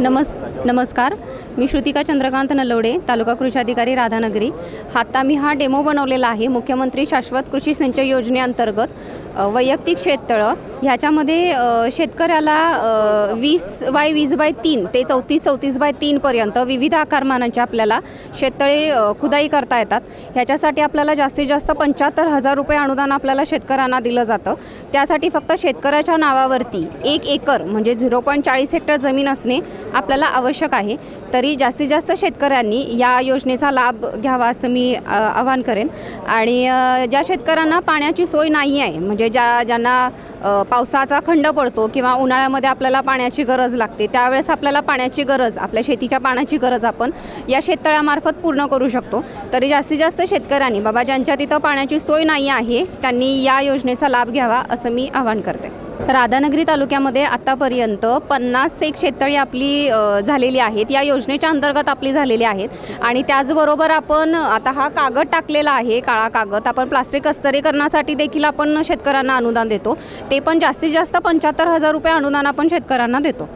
नमस् नमस्कार. मी श्रुतिका चंद्रकांत नलवडे तालुका कृषी अधिकारी राधानगरी. आता मी हा डेमो बनवलेला आहे मुख्यमंत्री शाश्वत कृषी सिंचन योजनेअंतर्गत. वैयक्तिक शेततळं ह्याच्यामध्ये शेतकऱ्याला वीस बाय वीस बाय तीन ते चौतीस चौतीस बाय तीनपर्यंत विविध आकारमानांचे आपल्याला शेततळे खुदाई करता येतात. ह्याच्यासाठी आपल्याला जास्तीत जास्त पंच्याहत्तर हजार रुपये अनुदान आपल्याला शेतकऱ्यांना दिलं जातं. त्यासाठी फक्त शेतकऱ्याच्या नावावरती एक एकर म्हणजे झिरो पॉईंट चाळीस हेक्टर जमीन असणे आपल्याला आवश्यक आहे. तरी जास्तीत जास्त शेतकऱ्यांनी या योजनेचा लाभ घ्यावा असं मी आवाहन करेन. आणि ज्या शेतकऱ्यांना पाण्याची सोय नाही आहे म्हणजे ज्या ज्यांना पावसाचा खंड पडतो किंवा उन्हाळ्यामध्ये आपल्याला पाण्याची गरज लागते त्यावेळेस आपल्याला पाण्याची गरज आपल्या शेतीच्या पाण्याची गरज आपण या शेततळ्यामार्फत पूर्ण करू शकतो. तरी जास्तीत जास्त शेतकऱ्यांनी बाबा ज्यांच्या तिथं पाण्याची सोय नाही आहे त्यांनी या योजनेचा लाभ घ्यावा असं मी आवाहन करते. राधानगरी तालुक्यामध्ये आत्तापर्यंत पन्नास एक शेततळी आपली झालेली आहेत. या योजनेच्या अंतर्गत आपली झालेली आहेत. आणि त्याचबरोबर आपण आता हा कागद टाकलेला आहे काळा कागद आपण प्लास्टिक अस्तरीकरणासाठी देखील आपण शेतकऱ्यांना अनुदान देतो. ते पण जास्तीत जास्त पंच्याहत्तर हजार रुपये अनुदान आपण शेतकऱ्यांना देतो.